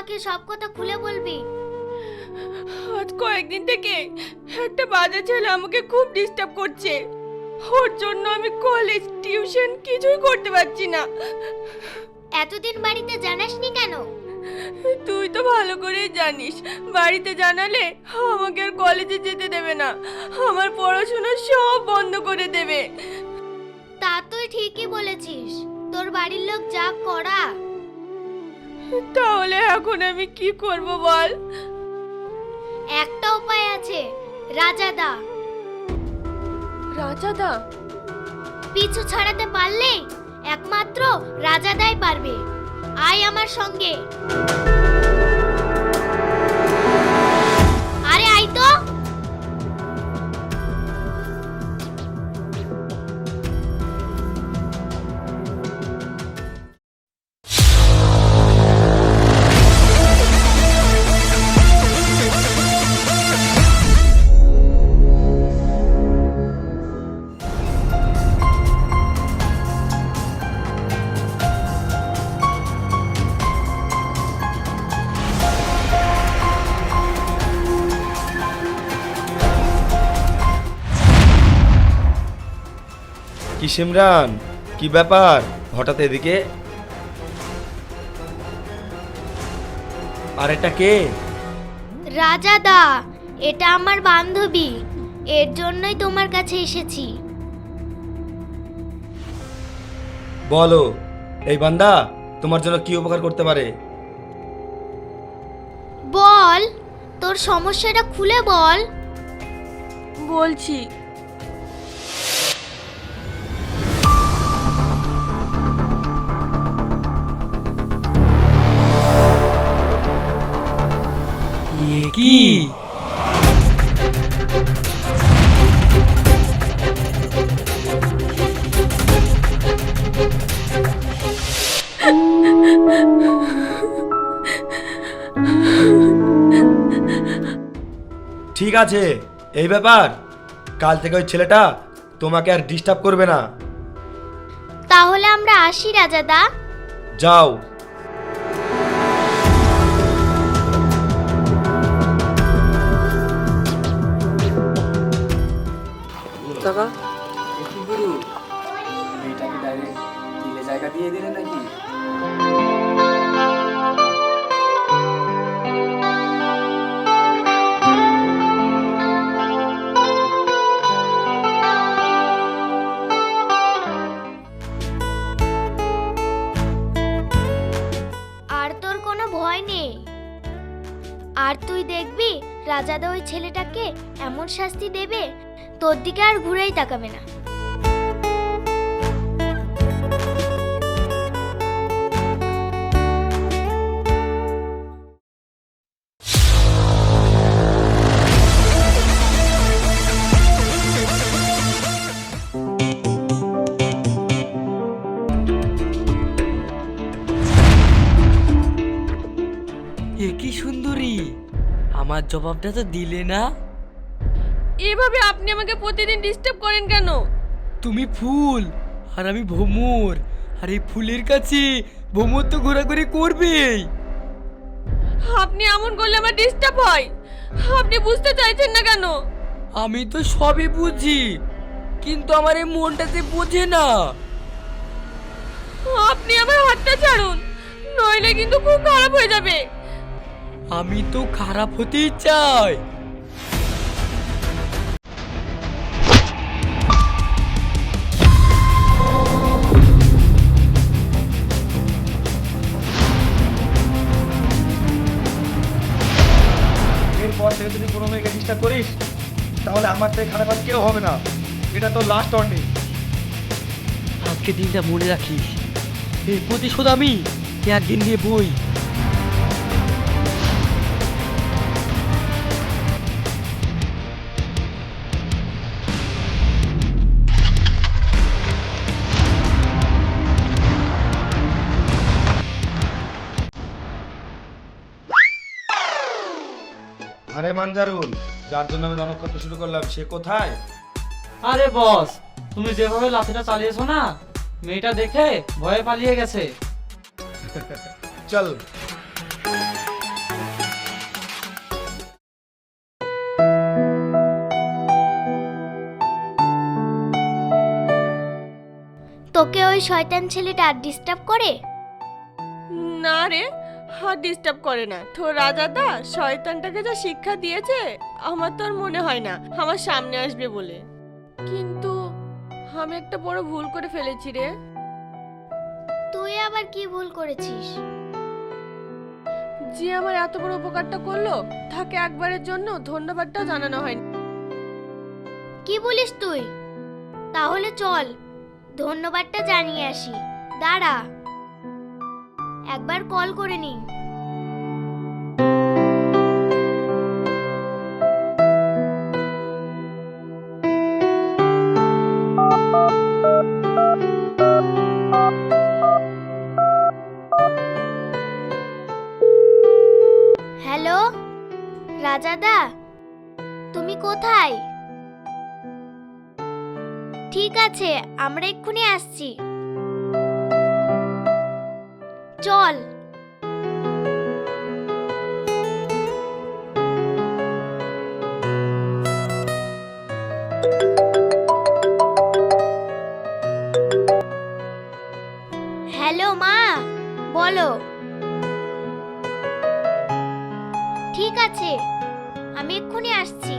আমাকে সব কথা খুলে বলবি? আজ কয়েকদিন থেকে একটা বাজে ছেলে আমাকে খুব ডিস্টার্ব করছে। ওর জন্য আমি কলেজ টিউশন কিছুই করতে পারছি না। এতদিন বাড়িতে জানাসনি কেন? তুই তো ভালো করেই জানিস বাড়িতে জানালে আমাকে আর কলেজে যেতে দেবে না। আমার পড়াশোনা সব বন্ধ করে দেবে। তা তুই ঠিকই বলেছিস। তোর বাড়ির লোক যা করা তাহলে এখন আমি কি করব বল? একটা উপায় আছে রাজাদা। রাজাদা? পিছু ছাড়াতে পারলে একমাত্র রাজাদাই পারবে। আয় আমার সঙ্গে। সিমরান কি ব্যাপার? হঠাৎ এদিকে। আর এটা কে? রাজাদা এটা আমার বান্ধবী। এর জন্যই তোমার কাছে এসেছি। বলো এই বান্দা তোমার জন্য কি উপকার করতে পারে? বল তোর সমস্যাটা খুলে বল। বলছি কি? ঠিক আছে এই ব্যাপার। কাল থেকে ওই ছেলেটা তোমাকে আর ডিস্টার্ব করবে না। তাহলে আমরা আসি রাজাদা। যাও। টাকা? গুরু মেয়েটাকে ডাইরেক্ট দিলে জায়গা দিয়ে দিলে নাকি? আর তোর কোনো ভয় নেই। আর তুই দেখবি রাজাদা ওই ছেলেটাকে এমন শাস্তি দেবে তোর দিকে আর ঘুরেই তাকাবে না। সুন্দরী। আমার জবাবটা তো দিলে না। এভাবে আপনি আমাকে প্রতিদিন ডিস্টার্ব করেন কেন? তুমি ফুল আর আমি ভ্রমর আর এই ফুলের কাছে ভ্রমর তো ঘোরাঘুরি করবেই। আপনি এমন করলে আমার ডিস্টার্ব হয়। আপনি বুঝতে চাইছেন না কেন? আমি তো সবই বুঝি কিন্তু আমার এই মনটাতে বোঝে না। আপনি আমার হাতটা ছাড়ুন নইলে কিন্তু খুব খারাপ হয়ে যাবে। আমি তো খারাপ হতেই চাই। তাহলে আমার থেকে খারাপ আর কেউ হবে না। এটা তো লাস্ট ওয়ার্নিং আজকে দিনটা মনে রাখিস। এই প্রতিশোধ আমি একদিন নিয়ে বই। আরে মানজারুল যার জন্য আমি রণক করতে শুরু করলাম সে কোথায়? আরে বস তুমি যেভাবে লাঠিটা চালিয়েছো না মেয়েটা দেখে ভয়ে পালিয়ে গেছে। চল। তোকে ওই শয়তান ছেলেটা ডিস্টার্ব করে? না রে আর ডিস্টার্ব করে না। তো রাজাদা শয়তানটাকে যা শিক্ষা দিয়েছে আমার তো আর মনে হয় না আমার সামনে আসবে বলে। কিন্তু আমি একটা বড় ভুল করে ফেলেছি রে। তুই আবার কি ভুল করেছিস? যে আমার এত বড় উপকারটা করল তাকে একবারের জন্য ধন্যবাদটাও জানানো হয়নি। কি বলিস তুই? তাহলে চল ধন্যবাদটা জানিয়ে আসি। দাঁড়া। একবার কল করে নি রাজাদা তুমি কোথায়? ঠিক আছে আমরা এক্ষুনি আসছি। চল। ঠিক আছে। আমি এক্ষুনি আসছি।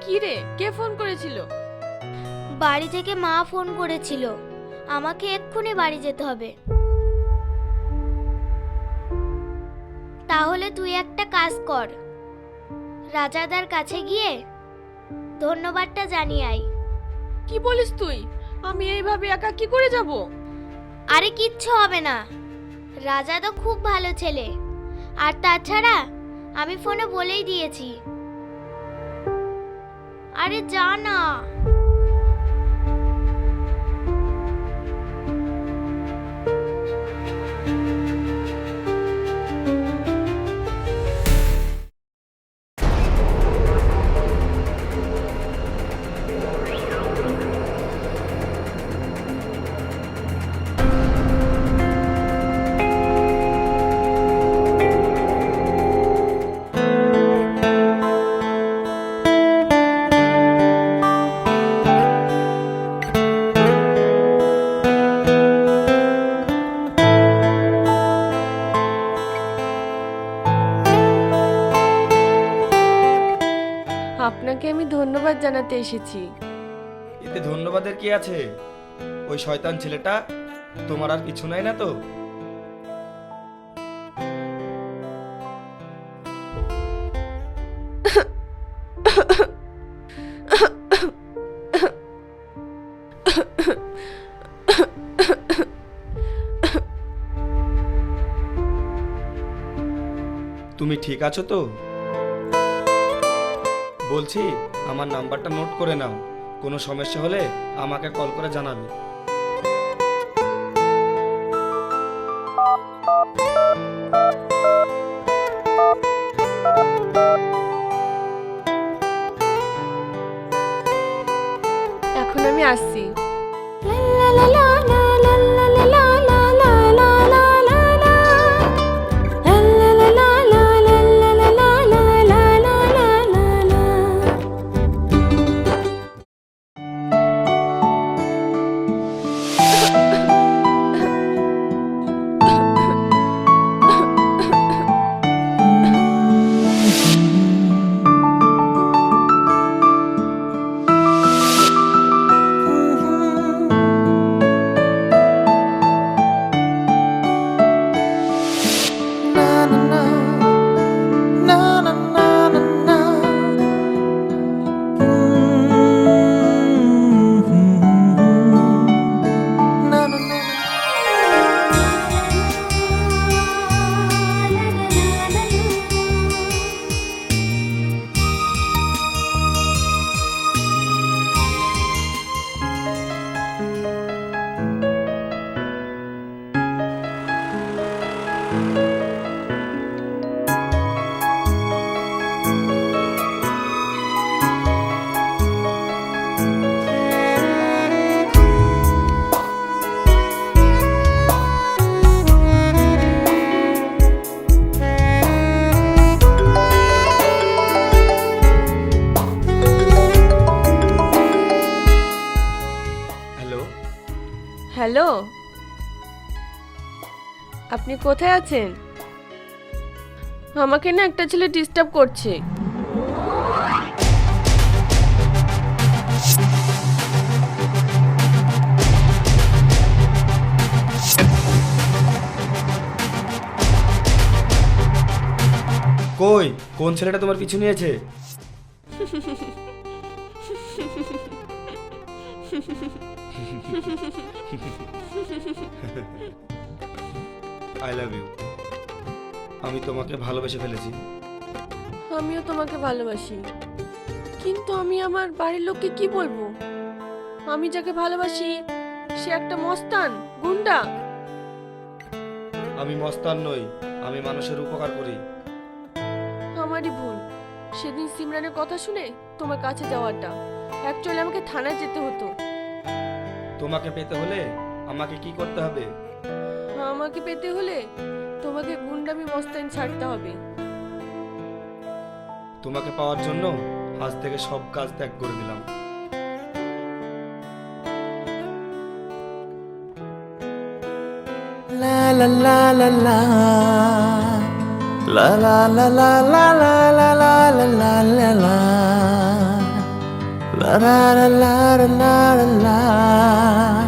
কি রে? কে ফোন করেছিল? বাড়ি থেকে মা ফোন করেছিল। আমাকে এক্ষুনি বাড়ি যেতে হবে। তাহলে তুই একটা কাজ কর। রাজাদার কাছে গিয়ে ধন্যবাদটা জানিয়ে আয়। কি বলিস তুই? আমি এইভাবে একা কি করে যাব? আরে কিচ্ছু হবে না। রাজা তো খুব ভালো ছেলে। আর তাছাড়া আমি ফোনে বলেই দিয়েছি। আরে যা না। জানাতে এসেছি। এতে ধন্যবাদের কি আছে? ওই শয়তান ছেলেটা তোমার আর কিছু নাই না তো? তুমি ঠিক আছো তো? বলছি আমার নাম্বারটা নোট করে নাও। কোনো সমস্যা হলে আমাকে কল করে জানাবে। কোথায় আছেন? আমাকে না একটা ছেলে ডিস্টার্ব করছে। কই? কোন ছেলেটা তোমার পিছু নিয়েছে? I love you. আমি তোমাকে ভালোবেসে ফেলেছি। আমিও তোমাকে ভালোবাসি। কিন্তু আমি আমার বাড়ির লোককে কি বলব? আমি যাকে ভালোবাসি সে একটা মস্তান গুন্ডা। আমি মস্তান নই আমি মানুষের উপকার করি। আমারই ভুল। সেদিন সিমরানের কথা শুনে তোমার কাছে যাওয়াটা। অ্যাকচুয়ালি আমাকে থানায় যেতে হতো। তোমাকে পেতে হলে আমাকে কি করতে হবে? আমাকে পেতে হলে তোমাকে গুন্ডামি মস্তান ছাড়তে হবে তোমাকে পাওয়ার জন্য আজ থেকে সব কাজ ত্যাগ করে দিলাম La la la la la La la la la la la la la la la la la La la la la la la la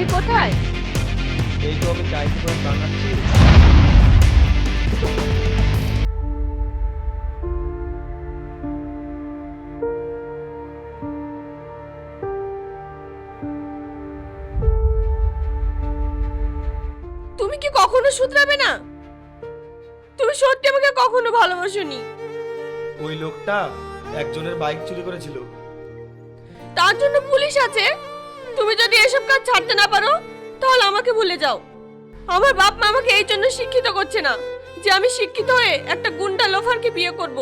তুমি কোথায়? এই তো আমি তোমার বানাচ্ছি তুমি কি কখনো শুধরাবে না? তুমি সত্যি আমাকে কখনো ভালোবাসোনি। ওই লোকটা একজনের বাইক চুরি করেছিল। তার জন্য পুলিশ আছে? তুমি যদি এসব কাজ ছাড়তে না পারো তাহলে আমাকে ভুলে যাও। আমার বাপ মা আমাকে এই জন্য শিক্ষিত করছে না যে আমি শিক্ষিত হয়ে একটা গুন্ডা লোফারকে বিয়ে করব।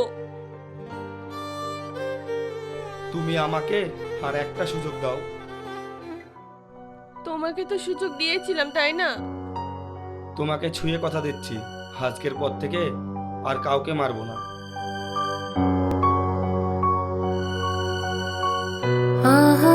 তুমি আমাকে আর একটা সুযোগ দাও। তোমাকে তো সুযোগ দিয়েছিলাম তাই না? তোমাকে ছুঁয়ে কথা দিচ্ছি আজকের পর থেকে আর কাউকে মারবো না। ছাড়ো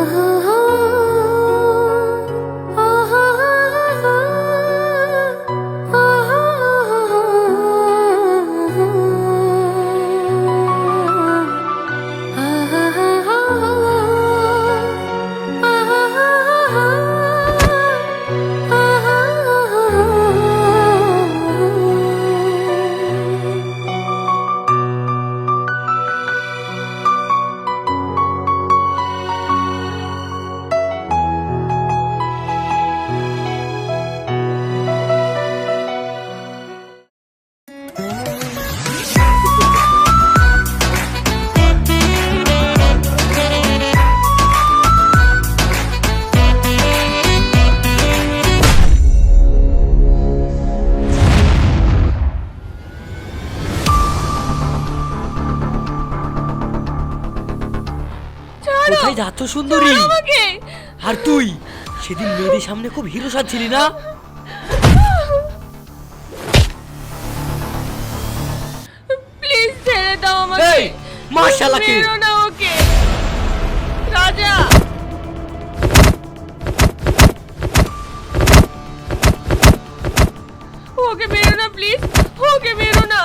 যাচ্ছ সুন্দরী। আমাকে। আর তুই? সেদিন মেয়েদের সামনে খুব হিরো সাজছিলি না? প্লিজ ছেড়ে দাও আমাকে। এই, মেরো না ওকে। রাজা। ওকে মেরো না প্লিজ ওকে মেরো না।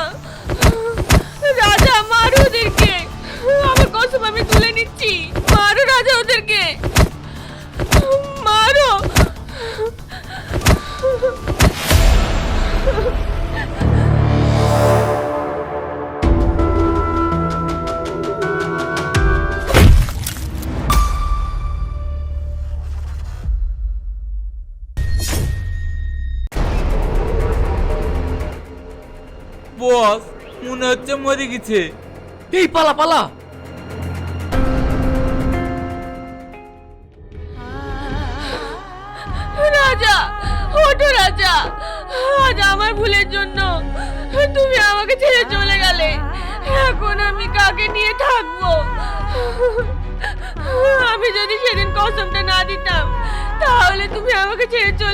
রাজা মারো ওদেরকে কসম আমি তুলে নিচ্ছি। মারো রাজা ওদেরকে। মারো। বস মনে হচ্ছে মরে গেছে। এই পালা পালা। ওঠো রাজা, আজ আমার ভুলের জন্য তুমি আমাকে ছেড়ে চলে গেলে। এখন আমি কাকে নিয়ে থাকব? আমি যদি সেদিন কসমটা না দিতাম, তাহলে তুমি আমাকে ছেড়ে চলে